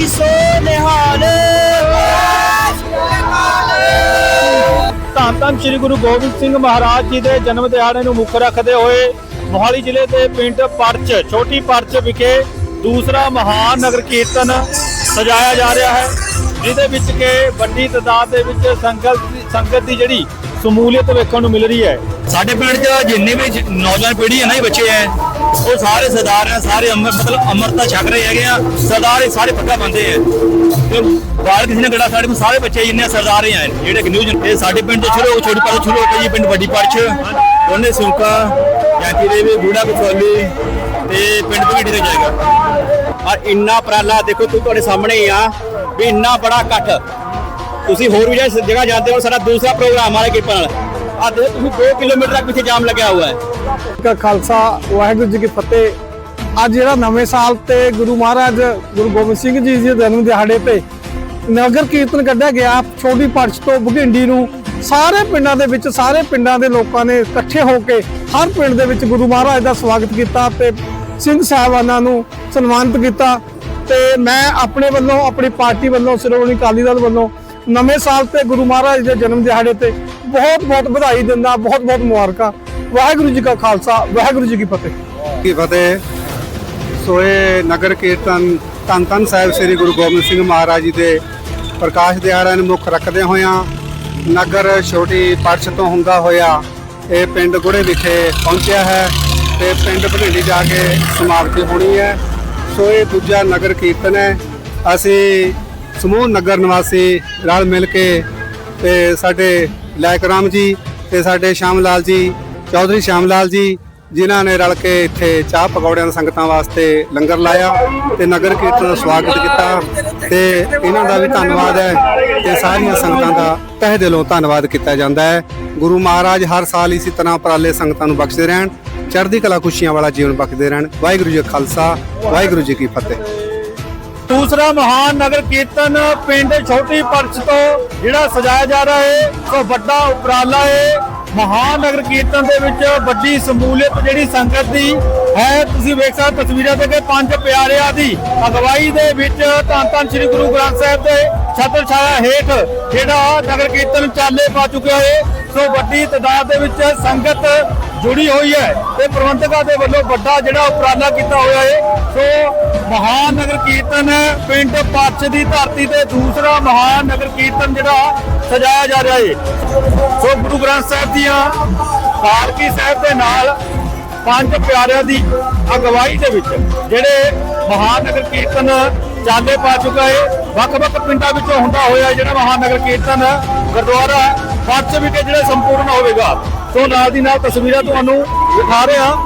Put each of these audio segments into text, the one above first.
ਭਾਈ ਸੋ ਨਿਹਾਲ ਧੰਨ ਧੰਨ ਸ੍ਰੀ ਗੁਰੂ ਗੋਬਿੰਦ ਸਿੰਘ ਮਹਾਰਾਜ ਜੀ ਦੇ ਜਨਮ ਦਿਹਾੜੇ ਨੂੰ ਮੁੱਖ ਰੱਖਦੇ ਹੋਏ ਮੋਹਾਲੀ ਜ਼ਿਲ੍ਹੇ ਦੇ ਪਿੰਡ ਪਰਚ, ਛੋਟੀ ਪਰਚ ਵਿਖੇ ਦੂਸਰਾ ਮਹਾਨ ਨਗਰ ਕੀਰਤਨ ਸਜਾਇਆ ਜਾ ਰਿਹਾ ਹੈ, ਜਿਹਦੇ ਵਿੱਚ ਕਿ ਵੱਡੀ ਤਾਦਾਦ ਦੇ ਵਿੱਚ ਸੰਗਤ ਸੰਗਤ ਦੀ ਜਿਹੜੀ ਸਮੂਲੀਅਤ ਵੇਖਣ ਨੂੰ ਮਿਲ ਰਹੀ ਹੈ। ਸਾਡੇ ਪਿੰਡ 'ਚ ਜਿੰਨੇ ਵੀ ਨੌਜਵਾਨ ਪੀੜ੍ਹੀ ਹੈ ਨਾ ਜੀ ਬੱਚੇ ਹੈ, ਉਹ ਸਾਰੇ ਸਰਦਾਰ ਹੈ ਸਾਰੇ ਅੰਮ੍ਰਿਤ ਮਤਲਬ ਅੰਮ੍ਰਿਤ ਛਕ ਰਹੇ ਹੈਗੇ ਆ। ਸਰਦਾਰ ਇਹ ਸਾਰੇ ਪੱਕਾ ਬੰਦੇ ਹੈ ਤੇ ਬਾਹਰ ਕਿਸੇ ਨੇ ਗੜਾ ਸਾਡੇ ਕੋਲ ਸਾਰੇ ਬੱਚੇ ਜਿੰਨੇ ਸਰਦਾਰ ਹੀ ਆ, ਜਿਹੜੇ ਕਿ ਨਿਊ ਇਹ ਸਾਡੇ ਪਿੰਡ ਤੋਂ ਸ਼ੁਰੂ ਛੋਟੀ ਪਰ ਸ਼ੁਰੂ ਹੋ ਕੇ ਜੀ, ਪਿੰਡ ਵੱਡੀ ਪਰਛ ਉਹਨੇ ਸੁੰਕਾ ਜਾਂਤੀ ਦੇਵੀ ਬੂੜਾ ਕਸੌਲੀ ਤੇ ਪਿੰਡ ਭਗੜੀ ਤੇ ਜਾਏਗਾ। ਔਰ ਇੰਨਾ ਉਪਰਾਲਾ ਦੇਖੋ ਤੂੰ ਤੁਹਾਡੇ ਸਾਹਮਣੇ ਹੀ ਆ ਵੀ ਇੰਨਾ ਬੜਾ ਇਕੱਠ। ਤੁਸੀਂ ਹੋਰ ਵੀ ਜਿਹੜੀ ਜਗ੍ਹਾ ਜਾਂਦੇ ਹੋ, ਸਾਡਾ ਦੂਸਰਾ ਪ੍ਰੋਗਰਾਮ ਆ ਕਿਰਪਾ ਨਾਲ ਆ ਦੇਖੋ, ਤੁਸੀਂ 2 ਕਿਲੋਮੀਟਰ ਤੱਕ ਪਿੱਛੇ ਜਾਮ ਲੱਗਿਆ ਹੋਇਆ ਹੈ। ਕਾ ਖਾਲਸਾ, ਵਾਹਿਗੁਰੂ ਜੀ ਕੀ ਫਤਿਹ। ਅੱਜ ਜਿਹੜਾ ਨਵੇਂ ਸਾਲ ਤੇ ਗੁਰੂ ਮਹਾਰਾਜ, ਗੁਰੂ ਗੋਬਿੰਦ ਸਿੰਘ ਜੀ ਦੇ ਜਨਮ ਦਿਹਾੜੇ ਤੇ ਨਗਰ ਕੀਰਤਨ ਕੱਢਿਆ ਗਿਆ। ਛੋਟੀ ਪਰਚ ਤੋਂ ਬਘਿੰਡੀ ਨੂੰ ਸਾਰੇ ਪਿੰਡਾਂ ਦੇ ਵਿੱਚ, ਸਾਰੇ ਪਿੰਡਾਂ ਦੇ ਲੋਕਾਂ ਨੇ ਇਕੱਠੇ ਹੋ ਕੇ ਹਰ ਪਿੰਡ ਦੇ ਵਿੱਚ ਗੁਰੂ ਮਹਾਰਾਜ ਦਾ ਸਵਾਗਤ ਕੀਤਾ ਤੇ ਸਿੰਘ ਸਾਹਿਬਾਨਾਂ ਨੂੰ ਸਨਮਾਨਿਤ ਕੀਤਾ। ਤੇ ਮੈਂ ਆਪਣੇ ਵੱਲੋਂ, ਆਪਣੀ ਪਾਰਟੀ ਵੱਲੋਂ, ਸ਼੍ਰੋਮਣੀ ਅਕਾਲੀ ਦਲ ਵੱਲੋਂ ਨਵੇਂ ਸਾਲ ਤੇ ਗੁਰੂ ਮਹਾਰਾਜ ਦੇ ਜਨਮ ਦਿਹਾੜੇ ਤੇ ਬਹੁਤ ਬਹੁਤ ਵਧਾਈ ਦਿੰਦਾ, ਬਹੁਤ ਬਹੁਤ ਮੁਬਾਰਕਾਂ। ਵਾਹਿਗੁਰੂ ਜੀ ਕਾ ਖਾਲਸਾ, ਵਾਹਿਗੁਰੂ ਜੀ ਕੀ ਫਤਿਹ। ਕੀ ਫਤਿਹ। ਸੋਏ ਨਗਰ ਕੀਰਤਨ ਧੰਨ ਧੰਨ ਸਾਹਿਬ ਸ੍ਰੀ ਗੁਰੂ ਗੋਬਿੰਦ ਸਿੰਘ ਮਹਾਰਾਜ ਜੀ ਦੇ ਪ੍ਰਕਾਸ਼ ਦਿਹਾੜਾ ਨੂੰ ਮੁੱਖ ਰੱਖਦੇ ਹੋਇਆਂ ਨਗਰ ਛੋਟੀ ਪਰਛ ਤੋਂ ਹੁੰਦਾ ਹੋਇਆ ਇਹ ਪਿੰਡ ਗੁੜੇ ਵਿਖੇ ਪਹੁੰਚਿਆ ਹੈ ਤੇ ਪਿੰਡ ਭੜੇਲੀ ਜਾ ਕੇ ਸਮਾਪਤੀ ਹੋਣੀ ਹੈ। ਸੋ ਇਹ ਦੂਜਾ ਨਗਰ ਕੀਰਤਨ ਹੈ। ਅਸੀਂ ਸਮੂਹ ਨਗਰ ਨਿਵਾਸੀ ਰਲ ਮਿਲ ਕੇ ਤੇ ਸਾਡੇ ਲੈਕ ਰਾਮ ਜੀ ਤੇ ਸਾਡੇ ਸ਼ਾਮ ਲਾਲ ਜੀ, ਚੌਧਰੀ ਸ਼ਾਮ ਲਾਲ ਜੀ, ਜਿਨ੍ਹਾਂ ਨੇ ਰਲ ਕੇ ਇੱਥੇ ਚਾਹ ਪਕੌੜਿਆਂ ਦੀ ਸੰਗਤਾਂ ਵਾਸਤੇ ਲੰਗਰ ਲਾਇਆ ਤੇ ਨਗਰ ਕੀਰਤਨ ਦਾ ਸਵਾਗਤ ਕੀਤਾ ਤੇ ਇਹਨਾਂ ਦਾ ਵੀ ਧੰਨਵਾਦ ਹੈ ਤੇ ਸਾਰੀਆਂ ਸੰਗਤਾਂ ਦਾ ਤਹਿ ਦਿਲੋਂ ਧੰਨਵਾਦ ਕੀਤਾ ਜਾਂਦਾ ਹੈ। ਗੁਰੂ ਮਹਾਰਾਜ ਹਰ ਸਾਲ ਇਸੇ ਤਰ੍ਹਾਂ ਉਪਰਾਲੇ ਸੰਗਤਾਂ ਨੂੰ ਬਖਸ਼ਦੇ ਰਹਿਣ, ਚੜ੍ਹਦੀ ਕਲਾ ਖੁਸ਼ੀਆਂ ਵਾਲਾ ਜੀਵਨ ਬਖਸ਼ਦੇ ਰਹਿਣ। ਵਾਹਿਗੁਰੂ ਜੀ ਖਾਲਸਾ, ਵਾਹਿਗੁਰੂ ਜੀ ਕੀ ਫਤਿਹ। ਦੂਸਰਾ ਮਹਾਨ ਨਗਰ ਕੀਰਤਨ ਪਿੰਡ ਛੋਟੀ ਪਰਚ ਤੋਂ ਜਿਹੜਾ ਸਜਾਇਆ ਜਾ ਰਿਹਾ ਹੈ, ਸੋ ਵੱਡਾ ਉਪਰਾਲਾ ਹੈ। ਮਹਾਨ ਨਗਰ ਕੀਰਤਨ ਦੇ ਵਿੱਚ ਵੱਡੀ ਸਮੂਲੀਅਤ ਜਿਹੜੀ ਸੰਗਤ ਦੀ ਹੈ, ਤੁਸੀਂ ਵੇਖ ਸਕਦੇ ਹੋ ਤਸਵੀਰਾਂ ਤੇ ਕਿ ਪੰਜ ਪਿਆਰਿਆਂ ਦੀ ਅਗਵਾਈ ਦੇ ਵਿੱਚ ਧੰਨ ਧੰਨ ਸ੍ਰੀ ਗੁਰੂ ਗ੍ਰੰਥ ਸਾਹਿਬ ਦੇ ਛਤਰ ਛਾਇਆ ਹੇਠ ਜਿਹੜਾ ਨਗਰ ਕੀਰਤਨ ਚਾਲੇ ਪਾ ਚੁੱਕਿਆ ਹੈ। ਸੋ ਵੱਡੀ ਤਾਦਾਦ ਦੇ ਵਿੱਚ ਸੰਗਤ ਜੁੜੀ ਹੋਈ ਹੈ ਤੇ ਪ੍ਰਬੰਧਕਾਂ ਦੇ ਵੱਲੋਂ ਵੱਡਾ ਜਿਹੜਾ ਉਪਰਾਲਾ ਕੀਤਾ ਹੋਇਆ ਹੈ। ਸੋ ਮਹਾਨ ਨਗਰ ਕੀਰਤਨ ਪਿੰਡ ਪੱਛ ਦੀ ਧਰਤੀ ਤੇ ਦੂਸਰਾ ਮਹਾਨ ਨਗਰ ਕੀਰਤਨ ਜਿਹੜਾ ਸਜਾਇਆ ਜਾ ਰਿਹਾ ਹੈ। ਸੋ ਗੁਰੂ ਗ੍ਰੰਥ ਸਾਹਿਬ ਦੀਆਂ ਪਾਲਕੀ ਸਾਹਿਬ ਦੇ ਨਾਲ ਪੰਜ ਪਿਆਰਿਆਂ ਦੀ ਅਗਵਾਈ ਦੇ ਵਿੱਚ ਜਿਹੜੇ ਮਹਾਨ ਨਗਰ ਕੀਰਤਨ ਚਾਲੇ ਪਾ ਚੁੱਕਾ ਹੈ। ਵੱਖ-ਵੱਖ ਪਿੰਡਾਂ ਵਿੱਚੋਂ ਹੁੰਦਾ ਹੋਇਆ ਜਿਹੜਾ ਮਹਾਨ ਨਗਰ ਕੀਰਤਨ ਗੁਰਦੁਆਰਾ ਪੱਛ ਵਿਖੇ ਜਿਹੜਾ ਸੰਪੂਰਨ ਹੋਵੇਗਾ। ਸੋ ਨਾਲ ਦੀ ਨਾਲ ਤਸਵੀਰਾਂ ਤੁਹਾਨੂੰ ਦਿਖਾ ਰਹੇ। ਹਾਂ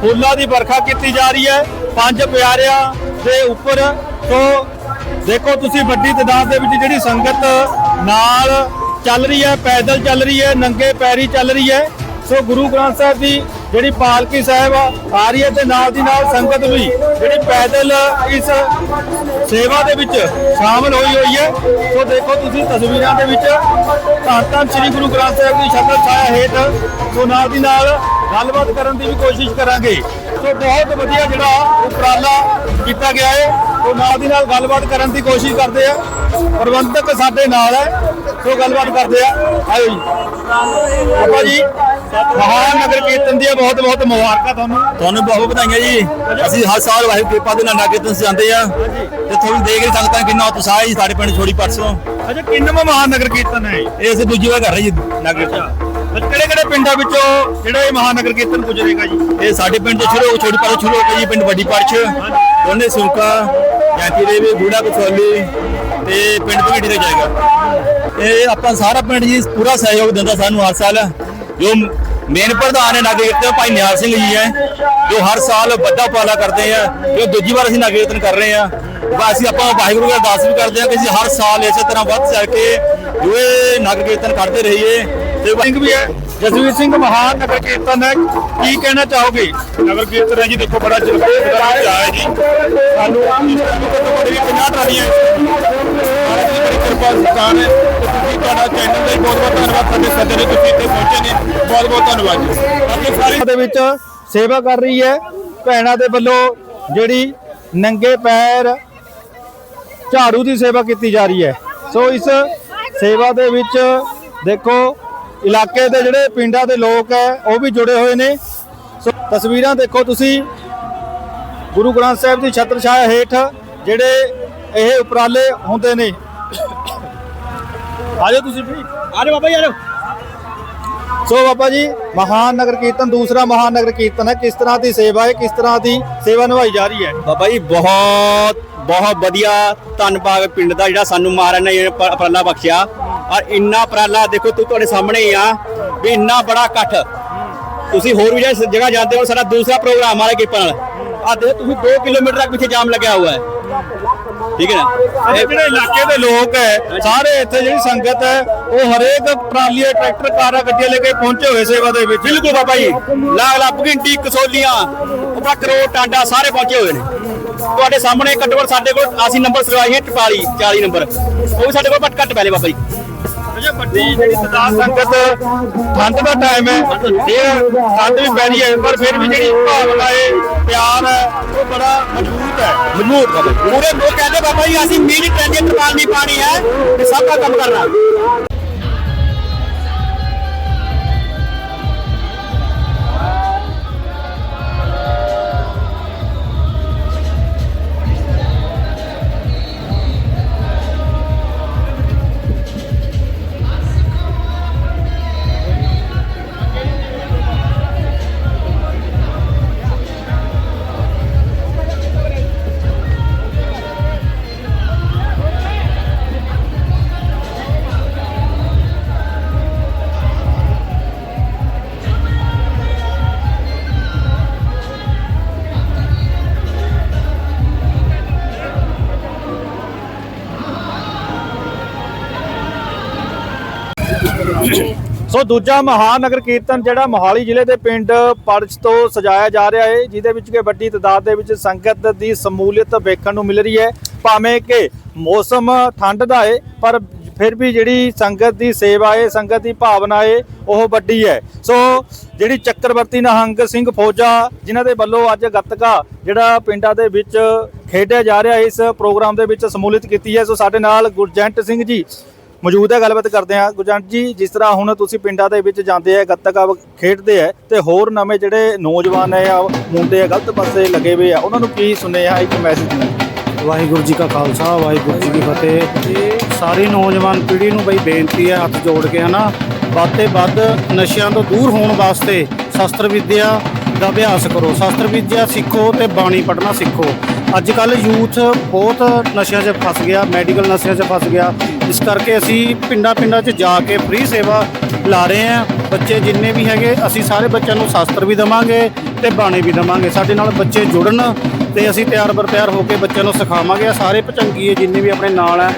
ਫੁੱਲਾਂ ਦੀ ਵਰਖਾ ਕੀਤੀ ਜਾ ਰਹੀ ਹੈ। ਪੰਜ ਪਿਆਰਿਆਂ ਦੇ ਉੱਪਰ। ਤੋਂ ਦੇਖੋ ਤੁਸੀਂ ਵੱਡੀ ਤਾਦਾਦ ਦੇ ਵਿੱਚ ਜਿਹੜੀ ਸੰਗਤ ਨਾਲ ਚੱਲ ਰਹੀ ਹੈ, ਪੈਦਲ ਚੱਲ ਰਹੀ ਹੈ, ਨੰਗੇ ਪੈਰੀ ਚੱਲ ਰਹੀ ਹੈ। ਸੋ ਗੁਰੂ ਗ੍ਰੰਥ ਸਾਹਿਬ ਦੀ ਜਿਹੜੀ ਪਾਲਕੀ ਸਾਹਿਬ ਆ ਰਹੀ ਹੈ ਤੇ ਨਾਲ ਦੀ ਨਾਲ ਸੰਗਤ ਵੀ ਜਿਹੜੀ ਪੈਦਲ ਇਸ ਸੇਵਾ ਦੇ ਵਿੱਚ ਸ਼ਾਮਲ ਹੋਈ ਹੋਈ ਹੈ। ਸੋ ਦੇਖੋ ਤੁਸੀਂ ਤਸਵੀਰਾਂ ਦੇ ਵਿੱਚ, ਧੰਨ ਧੰਨ ਸ੍ਰੀ ਗੁਰੂ ਗ੍ਰੰਥ ਸਾਹਿਬ ਦੀ ਸ਼ਕਲ ਛਾਇਆ ਹੇਠ, ਸੋ ਨਾਲ ਦੀ ਨਾਲ ਗੱਲਬਾਤ ਕਰਨ ਦੀ ਵੀ ਕੋਸ਼ਿਸ਼ ਕਰਾਂਗੇ। ਸੋ ਬਹੁਤ ਵਧੀਆ ਜਿਹੜਾ ਉਪਰਾਲਾ ਕੀਤਾ ਗਿਆ ਹੈ ਸੋ ਨਾਲ ਦੀ ਨਾਲ ਗੱਲਬਾਤ ਕਰਨ ਦੀ ਕੋਸ਼ਿਸ਼ ਕਰਦੇ ਆ। ਪ੍ਰਬੰਧਕ ਸਾਡੇ ਨਾਲ ਹੈ ਸੋ ਗੱਲਬਾਤ ਕਰਦੇ ਆ। ਆਇਓ ਜੀ। ਆਪਾਂ ਜੀ ਮਹਾਨ ਨਗਰ ਕੀਰਤਨ ਦੀਆਂ ਬਹੁਤ ਬਹੁਤ ਮੁਬਾਰਕਾਂ ਤੁਹਾਨੂੰ। ਤੁਹਾਨੂੰ ਬਹੁਤ ਵਧਾਈਆਂ ਜੀ। ਅਸੀਂ ਹਰ ਸਾਲ ਵਾਹਿਗੁਰੂ ਕਿਰਪਾ ਦੇ ਨਾਲ ਨਗਰ ਕੀਰਤਨ ਸੇ ਜਾਂਦੇ ਆ। ਤੇ ਤੁਹਾਨੂੰ ਦੇਖ ਕੇ ਸੰਗਤਾਂ ਕਿੰਨਾ ਉਤਸ਼ਾਹ ਹੈ ਜੀ ਸਾਡੇ ਪਿੰਡ ਛੋੜੀ ਪਰਸੋਂ। ਅੱਛਾ ਕਿੰਨਵਾਂ ਮਹਾਨ ਨਗਰ ਕੀਰਤਨ ਹੈ ਇਹ? ਇਹ ਅਸੀਂ ਦੂਜੀ ਵਾਰ ਕਰ ਰਹੇ ਜੀ ਨਗਰ ਕੀਰਤਨ। ਕਿਹੜੇ ਕਿਹੜੇ ਪਿੰਡਾਂ ਵਿੱਚੋਂ ਜਿਹੜਾ ਇਹ ਮਹਾਨਗਰ ਕੀਰਤਨ ਗੁਜ਼ਰੇਗਾ ਜੀ? ਇਹ ਸਾਡੇ ਪਿੰਡ ਤੋਂ ਸ਼ੁਰੂ ਛੋਟੀ ਪਰ ਸ਼ੁਰੂ ਹੋ ਕੇ ਜੀ ਪਿੰਡ ਵੱਡੀ ਪਰਛ ਉਹਨੇ ਸੁੰਕਾ ਜਾਂਤੀ ਦੇਵੀ ਬੂੜਾ ਕਸੌਲੀ ਤੇ ਪਿੰਡ ਭਗੜੀ ਤੇ ਜਾਏਗਾ। ਇਹ ਆਪਾਂ ਸਾਰਾ ਪਿੰਡ ਜੀ ਪੂਰਾ ਸਹਿਯੋਗ ਦਿੰਦਾ ਸਾਨੂੰ ਹਰ ਸਾਲ। ਜੋ ਮੇਨ ਪ੍ਰਧਾਨ ਹੈ ਨਗਰ ਕੀਰਤਨ ਭਾਈ ਨਿਹਾਲ ਸਿੰਘ ਜੀ ਹੈ, ਜੋ ਹਰ ਸਾਲ ਵੱਡਾ ਪਾਲਾ ਕਰਦੇ ਆ, ਜੋ ਦੂਜੀ ਵਾਰ ਅਸੀਂ ਨਗਰ ਕੀਰਤਨ ਕਰ ਰਹੇ ਆ। ਬਸ ਅਸੀਂ ਆਪਾਂ ਵਾਹਿਗੁਰੂ ਦਾ ਅਰਦਾਸ ਵੀ ਕਰਦੇ ਆ ਕਿ ਅਸੀਂ ਹਰ ਸਾਲ ਇਸੇ ਤਰ੍ਹਾਂ ਵੱਧ ਚੜ ਕੇ ਜੋ ਇਹ ਨਗਰ ਕੀਰਤਨ ਕਰਦੇ ਰਹੀਏ। ਸਿੰਘ ਵੀ ਹੈ ਜਸਵੀਰ ਸਿੰਘ ਮਹਾਨ ਨਗਰ ਕੀਰਤਨ ਹੈ। ਕੀ ਕਹਿਣਾ ਚਾਹੋਗੇ? ਨਗਰ ਕੀਰਤਨ ਹੈ ਜੀ, ਦੇਖੋ ਬੜਾ ਜਲਵੇ ਦਾ ਹੈ ਜੀ। ਸਾਨੂੰ ਬੜੀ 50 ਟਰਾਲੀਆਂ ਮਹਾਰਾਜ ਦੀ ਬੜੀ ਕਿਰਪਾ ਸਤਾਨ ਹੈ। ਤੁਸੀਂ ਤੁਹਾਡਾ ਚੈਨਲ ਦਾ ਬਹੁਤ ਬਹੁਤ ਧੰਨਵਾਦ। ਸਾਡੇ ਸੱਜਣ ਨੇ ਤੁਸੀਂ ਇੱਥੇ ਪਹੁੰਚੇ ਨੇ। ਬਹੁਤ ਬਹੁਤ ਧੰਨਵਾਦ ਜੀ। ਬਾਕੀ ਸਾਰੇ ਦੇ ਵਿੱਚ ਸੇਵਾ ਕਰ ਰਹੀ ਹੈ। ਭੈਣਾਂ ਦੇ ਵੱਲੋਂ ਜਿਹੜੀ ਨੰਗੇ ਪੈਰ ਝਾੜੂ ਦੀ ਸੇਵਾ ਕੀਤੀ ਜਾ ਰਹੀ ਹੈ। ਸੋ ਇਸ ਸੇਵਾ ਦੇ ਵਿੱਚ ਦੇਖੋ ਇਲਾਕੇ ਦੇ ਜਿਹੜੇ ਪਿੰਡਾਂ ਦੇ ਲੋਕ ਹੈ ਉਹ ਵੀ ਜੁੜੇ ਹੋਏ ਨੇ। ਸੋ ਤਸਵੀਰਾਂ ਦੇਖੋ ਤੁਸੀਂ। ਗੁਰੂ ਗ੍ਰੰਥ ਸਾਹਿਬ ਦੀ ਛਤਰ ਛਾਇਆ ਹੇਠ ਜਿਹੜੇ ਇਹ ਉਪਰਾਲੇ ਹੁੰਦੇ ਨੇ। ਆਜੋ ਤੁਸੀਂ ਵੀ। ਆਜੋ ਬਾਬਾ ਜੀ ਆਜੋ ਸੋ ਬਾਬਾ ਜੀ ਮਹਾਨ ਨਗਰ ਕੀਰਤਨ ਦੂਸਰਾ ਮਹਾਨ ਨਗਰ ਕੀਰਤਨ ਹੈ। ਕਿਸ ਤਰ੍ਹਾਂ ਦੀ ਸੇਵਾ ਹੈ ਕਿਸ ਤਰ੍ਹਾਂ ਦੀ ਸੇਵਾ ਨਿਭਾਈ ਜਾ ਰਹੀ ਹੈ? ਬਾਬਾ ਜੀ ਬਹੁਤ ਬਹੁਤ ਵਧੀਆ ਧੰਨਵਾਦ ਪਿੰਡ ਦਾ ਜਿਹੜਾ ਸਾਨੂੰ ਮਹਾਰਾਜ ਨੇ ਉਪਰਾਲਾ ਬਖਸ਼ਿਆ। ਔਰ ਇੰਨਾ ਉਪਰਾਲਾ ਦੇਖੋ ਤੂੰ ਤੁਹਾਡੇ ਸਾਹਮਣੇ ਹੀ ਆ ਵੀ ਇੰਨਾ ਬੜਾ ਇਕੱਠ। ਤੁਸੀਂ ਹੋਰ ਵੀ ਜਿਹੜੀ ਜਗ੍ਹਾ ਜਾਂਦੇ ਹੋ ਸਾਡਾ ਦੂਸਰਾ ਪ੍ਰੋਗਰਾਮ ਆ ਕਿਰਪਾ ਨਾਲ ਆ ਦੇਖੋ ਤੁਸੀਂ 2 ਕਿਲੋਮੀਟਰ ਤੱਕ ਪਿੱਛੇ ਜਾਮ ਲੱਗਿਆ ਹੋਇਆ ਹੈ। ਠੀਕ ਹੈ ਨਾ? ਇਹ ਜਿਹੜੇ ਇਲਾਕੇ ਦੇ ਲੋਕ ਹੈ ਸਾਰੇ ਇੱਥੇ ਜਿਹੜੀ ਸੰਗਤ ਹੈ ਉਹ ਹਰੇਕ ਟਰਾਲੀਆਂ ਟਰੈਕਟਰ ਕਾਰਾਂ ਗੱਡੀਆਂ ਲੈ ਕੇ ਪਹੁੰਚੇ ਹੋਏ ਸੇਵਾ ਦੇ ਵਿੱਚ। ਬਿਲਕੁਲ ਬਾਬਾ ਜੀ। ਲਾਗ ਲਾ ਭਗਿੰਡੀ ਕਸੋਲੀਆਂ ਉਪਰ ਕਰੋੜ ਟਾਂਡਾ ਸਾਰੇ ਪਹੁੰਚੇ ਹੋਏ ਨੇ। ਤੁਹਾਡੇ ਸਾਹਮਣੇ ਘੱਟੋ ਘੱਟ ਸਾਡੇ ਕੋਲ ਅਸੀਂ ਨੰਬਰ ਸਰਵਾਈ ਹੈ 44 40 ਨੰਬਰ। ਉਹ ਵੀ ਸਾਡੇ ਕੋਲ ਘੱਟ ਘੱਟ ਪਹਿਲੇ ਬਾਬਾ ਜੀ। ਵੱਡੀ ਜਿਹੜੀ ਸੰਗਤ ਠੰਡ ਦਾ ਟਾਈਮ ਹੈ ਇਹ ਠੰਡ ਵੀ ਪੈ ਰਹੀ ਹੈ ਪਰ ਫਿਰ ਵੀ ਜਿਹੜੀ ਭਾਵਨਾ ਹੈ ਪਿਆਰ ਹੈ ਉਹ ਬੜਾ ਮਜ਼ਬੂਤ ਹੈ ਮਜ਼ਬੂਤ। ਪੂਰੇ ਲੋਕ ਕਹਿੰਦੇ ਬਾਬਾ ਜੀ ਅਸੀਂ ਮੀਂਹ ਟ੍ਰੈਂਡ ਟਪਾਲ ਨਹੀਂ ਪਾਣੀ ਹੈ ਤੇ ਸਭ ਦਾ ਕੰਮ ਕਰਨਾ ਸੋ ਦੂਜਾ ਮਹਾਨਗਰ ਕੀਰਤਨ ਜਿਹੜਾ ਮੋਹਾਲੀ ਜ਼ਿਲ੍ਹੇ ਦੇ ਪਿੰਡ ਪਰਚ ਤੋਂ ਸਜਾਇਆ ਜਾ ਰਿਹਾ ਹੈ, ਜਿਹਦੇ ਵਿੱਚ ਕਿ ਵੱਡੀ ਤਦਾਦ ਦੇ ਵਿੱਚ ਸੰਗਤ ਦੀ ਸਮੂਲੀਅਤ ਵੇਖਣ ਨੂੰ ਮਿਲ ਰਹੀ ਹੈ। ਭਾਵੇਂ ਕਿ ਮੌਸਮ ਠੰਡ ਦਾ ਹੈ, ਪਰ ਫਿਰ ਵੀ ਜਿਹੜੀ ਸੰਗਤ ਦੀ ਸੇਵਾ ਹੈ, ਸੰਗਤ ਦੀ ਭਾਵਨਾ ਹੈ, ਉਹ ਵੱਡੀ ਹੈ। ਸੋ ਜਿਹੜੀ ਚੱਕਰਵਰਤੀ ਨਿਹੰਗ ਸਿੰਘ ਫੌਜਾ, ਜਿਨ੍ਹਾਂ ਦੇ ਵੱਲੋਂ ਅੱਜ ਗੱਤਕਾ ਜਿਹੜਾ ਪਿੰਡਾਂ ਦੇ ਵਿੱਚ ਖੇਡਿਆ ਜਾ ਰਿਹਾ ਇਸ ਪ੍ਰੋਗਰਾਮ ਦੇ ਵਿੱਚ ਸਮੂਲਿਤ ਕੀਤੀ ਹੈ। ਸੋ ਸਾਡੇ ਨਾਲ ਗੁਰਜੰਟ ਸਿੰਘ ਜੀ ਮੌਜੂਦ ਹੈ, ਗੱਲਬਾਤ ਕਰਦੇ ਹਾਂ। ਗੁਰਜੰਟ ਜੀ, ਜਿਸ ਤਰ੍ਹਾਂ ਹੁਣ ਤੁਸੀਂ ਪਿੰਡਾਂ ਦੇ ਵਿੱਚ ਜਾਂਦੇ ਆ, ਗੱਤਕਾ ਖੇਡਦੇ ਆ, ਤੇ ਹੋਰ ਨਵੇਂ ਜਿਹੜੇ ਨੌਜਵਾਨ ਹੈ, ਆ, ਮੁੰਡੇ ਆ, ਗਲਤ ਪਾਸੇ ਲੱਗੇ ਹੋਏ ਆ, ਉਹਨਾਂ ਨੂੰ ਕੀ ਸੁਨੇਹਾ ਇੱਕ ਮੈਸੇਜ ਦਿੰਦੇ ਵਾਹਿਗੁਰੂ ਜੀ ਕਾ ਖਾਲਸਾ, ਵਾਹਿਗੁਰੂ ਜੀ ਕੀ ਫਤਿਹ। ਇਹ ਸਾਰੀ ਨੌਜਵਾਨ ਪੀੜ੍ਹੀ ਨੂੰ ਬਈ ਬੇਨਤੀ ਹੈ, ਹੱਥ ਜੋੜ ਕੇ, ਹਨਾ? ਵੱਧ ਤੇ ਵੱਧ ਨਸ਼ਿਆਂ ਤੋਂ ਦੂਰ ਹੋਣ ਵਾਸਤੇ ਸ਼ਸਤਰ ਵਿੱਦਿਆ ਦਾ ਅਭਿਆਸ ਕਰੋ। ਸ਼ਸਤਰ ਵਿੱਦਿਆ ਸਿੱਖੋ ਤੇ ਬਾਣੀ ਪੜ੍ਹਨਾ ਸਿੱਖੋ। ਅੱਜ ਕੱਲ ਯੂਥ ਬਹੁਤ ਨਸ਼ਿਆਂ 'ਚ ਫਸ ਗਿਆ, ਮੈਡੀਕਲ ਨਸ਼ਿਆਂ 'ਚ ਫਸ ਗਿਆ। ਇਸ ਕਰਕੇ ਅਸੀਂ ਪਿੰਡਾਂ ਪਿੰਡਾਂ 'ਚ ਜਾ ਕੇ ਫ੍ਰੀ ਸੇਵਾ ਲਾ ਰਹੇ ਹਾਂ। ਬੱਚੇ ਜਿੰਨੇ ਵੀ ਹੈਗੇ, ਅਸੀਂ ਸਾਰੇ ਬੱਚਿਆਂ ਨੂੰ ਸ਼ਾਸਤਰ ਵੀ ਦਵਾਂਗੇ ਤੇ ਬਾਣੀ ਵੀ ਦਵਾਂਗੇ। ਸਾਡੇ ਨਾਲ ਬੱਚੇ ਜੁੜਨ ਤੇ ਅਸੀਂ ਤਿਆਰ ਬਰ ਤਿਆਰ ਹੋ ਕੇ ਬੱਚਿਆਂ ਨੂੰ ਸਿਖਾਵਾਂਗੇ। ਆਹ ਸਾਰੇ ਭਚੰਗੀਏ ਜਿੰਨੇ ਵੀ ਆਪਣੇ ਨਾਲ ਹੈ।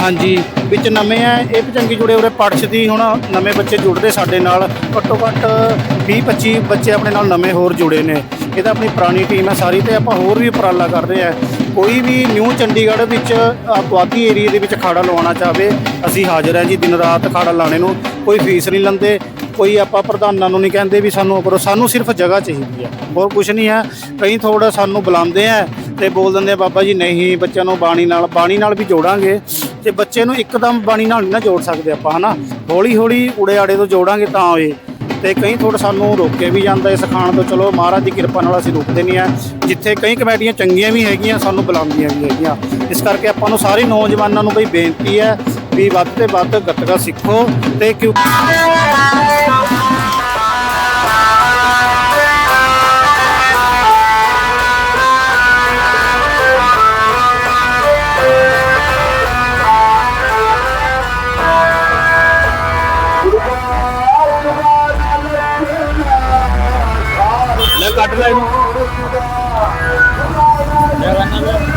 ਹਾਂਜੀ, ਵਿੱਚ ਨਵੇਂ ਆ ਇਹ ਭਚੰਗੀ ਜੁੜੇ ਉਰੇ ਪੜਛ ਦੀ ਹੁਣ ਨਵੇਂ ਬੱਚੇ ਜੁੜਦੇ ਸਾਡੇ ਨਾਲ। ਘੱਟੋ ਘੱਟ 20 25 ਬੱਚੇ ਆਪਣੇ ਨਾਲ ਨਵੇਂ ਹੋਰ ਜੁੜੇ ਨੇ। ਇਹ ਤਾਂ ਆਪਣੀ ਪੁਰਾਣੀ ਟੀਮ ਹੈ ਸਾਰੀ ਤੇ ਆਪਾਂ ਹੋਰ ਵੀ ਉਪਰਾਲਾ ਕਰ ਰਹੇ ਆ ਕੋਈ ਵੀ ਨਿਊ ਚੰਡੀਗੜ੍ਹ ਵਿੱਚ ਆਹ ਪੁਆਧੀ ਏਰੀਆ ਦੇ ਵਿੱਚ ਖਾੜਾ ਲਵਾਉਣਾ ਚਾਹਵੇ, ਅਸੀਂ ਹਾਜ਼ਰ ਹਾਂ ਜੀ, ਦਿਨ ਰਾਤ ਖਾੜਾ ਲਾਣੇ ਨੂੰ, ਕੋਈ ਫੀਸ ਨਹੀਂ ਲੈਂਦੇ, ਕੋਈ ਆਪਾਂ ਪ੍ਰਧਾਨਾਂ ਨੂੰ ਨਹੀਂ ਕਹਿੰਦੇ ਵੀ ਸਾਨੂੰ ਕਰੋ ਸਾਨੂੰ ਸਿਰਫ ਜਗ੍ਹਾ ਚਾਹੀਦੀ ਹੈ, ਹੋਰ ਕੁਝ ਨਹੀਂ ਹੈ, ਕਈ ਥੋੜਾ ਸਾਨੂੰ ਬੁਲਾਉਂਦੇ ਆ ਤੇ ਬੋਲ ਦਿੰਦੇ ਆ, ਬਾਬਾ ਜੀ, ਨਹੀਂ, ਬੱਚਿਆਂ ਨੂੰ ਬਾਣੀ ਨਾਲ ਬਾਣੀ ਨਾਲ ਵੀ ਜੋੜਾਂਗੇ ਤੇ ਬੱਚੇ ਨੂੰ ਇੱਕਦਮ ਬਾਣੀ ਨਾਲ ਨਹੀਂ ਨਾ ਜੋੜ ਸਕਦੇ ਆਪਾਂ, ਹਨਾ? ਹੌਲੀ ਹੌਲੀ ਉੜੇ ਆੜੇ ਤੋਂ ਜੋੜਾਂਗੇ ਤਾਂ ਹੋਏ ਤੇ ਕਈ ਥੋੜਾ ਸਾਨੂੰ ਰੋਕੇ ਵੀ ਜਾਂਦਾ ਇਸ ਸਿਖਾਉਣ ਤੋਂ। ਚਲੋ ਮਹਾਰਾਜ ਦੀ ਕਿਰਪਾ ਨਾਲ ਅਸੀਂ ਰੁਕਦੇ ਨਹੀਂ ਆ ਜਿੱਥੇ ਕਈ ਕਮੇਟੀਆਂ ਚੰਗੀਆਂ ਵੀ ਹੈਗੀਆਂ, ਸਾਨੂੰ ਬੁਲਾਉਂਦੀਆਂ ਵੀ ਹੈਗੀਆਂ। ਇਸ ਕਰਕੇ ਆਪਾਂ ਨੂੰ ਸਾਰੇ ਨੌਜਵਾਨਾਂ ਨੂੰ ਬਈ ਬੇਨਤੀ ਹੈ ਵੀ ਵੱਧ ਤੇ ਵੱਧ ਗੱਤਕਾ ਸਿੱਖੋ ਤੇ ਕਿਉਂ adalah ini. Jalan aja.